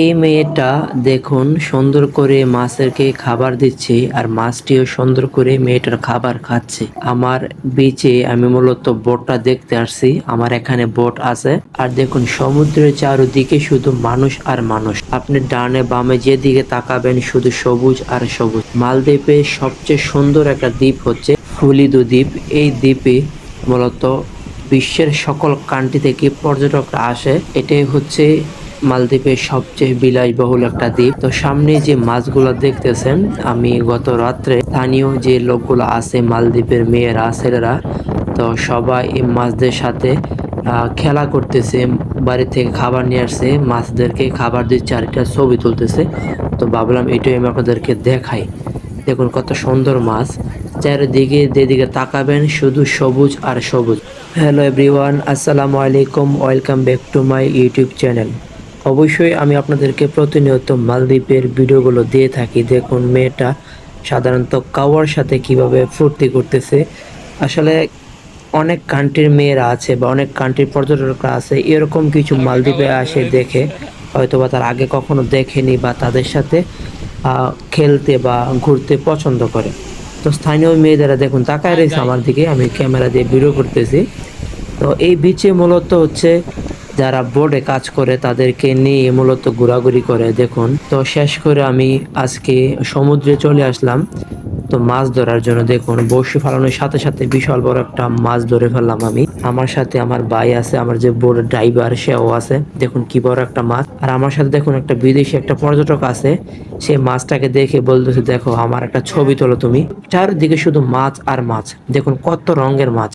এই মেয়েটা দেখুন সুন্দর করে মাছেরকে খাবার দিচ্ছে আর মাছটিও সুন্দর করে মেয়েটার খাবার খাচ্ছে। আমার বিচে আমি মূলত বোটটা দেখতে আসছি। আমার এখানে বোট আছে। আর দেখুন সমুদ্রের চারদিকে শুধু মানুষ আর মানুষ। আপনি ডানে বামে যেদিকে তাকাবেন শুধু সবুজ আর সবুজ। মালদ্বীপে সবচেয়ে সুন্দর একটা দ্বীপ হচ্ছে ফুলিদু দ্বীপ। এই দ্বীপে মূলত বিশ্বের সকল কান্ট্রি থেকে পর্যটকরা আসে। এটাই হচ্ছে মালদ্বীপের সবচেয়ে বিলাসবহুল একটা দ্বীপ। তো সামনে যে মাছগুলো দেখতেছেন, আমি গত রাত্রে স্থানীয় যে লোকগুলো আছে, মালদ্বীপের মেয়েরা, ছেলেরা, তো সবাই এই মাছদের সাথে খেলা করতেছে, বাড়ি থেকে খাবার নিয়ে আসছে, মাছদেরকে খাবার দিয়ে চারিটা ছবি তুলতেছে। তো ভাবলাম এটাই আমি আপনাদেরকে দেখাই। দেখুন কত সুন্দর মাছ। চারিদিকে যেদিকে তাকাবেন, শুধু সবুজ আর সবুজ। হ্যালো এভরিওয়ান, আসসালামু আলাইকুম, welcome back to my YouTube channel. অবশ্যই আমি আপনাদেরকে প্রতিনিয়ত মালদ্বীপের ভিডিওগুলো দিয়ে থাকি। দেখুন, মেয়েটা সাধারণত কাওয়ার সাথে কীভাবে ফুর্তি করতেছে। আসলে অনেক কান্ট্রির মেয়েরা আছে বা অনেক কান্ট্রির পর্যটকরা আছে, এরকম কিছু মালদ্বীপে আসে দেখে, হয়তোবা তার আগে কখনো দেখেনি বা তাদের সাথে খেলতে বা ঘুরতে পছন্দ করে। তো স্থানীয় মেয়েদেরা দেখুন, তাকায় রয়েছে আমার দিকে, আমি ক্যামেরা দিয়ে ভিডিও করতেছি। তো এই বিচে মূলত হচ্ছে যারা বোর্ডে কাজ করে তাদেরকে নিয়ে মূলত ঘোরাঘুরি করে, দেখুন। তো শেষ করে আমি আজকে সমুদ্রে চলে আসলাম। তো মাছ ধরার জন্য দেখুন বড়শি ফালানোর সাথে সাথে বিশাল বড় একটা মাছ ধরে ফেললাম আমি। আমার সাথে আমার ভাই আছে, আমার যে বোর্ড ড্রাইভার সেও আছে। দেখুন কি বড় একটা মাছ। আর আমার সাথে দেখুন একটা বিদেশি একটা পর্যটক আছে। সে মাছটাকে দেখে বলতেছে, দেখো, আমার একটা ছবি তোলো তুমি। চারদিকে শুধু মাছ আর মাছ। দেখুন কত রঙের মাছ।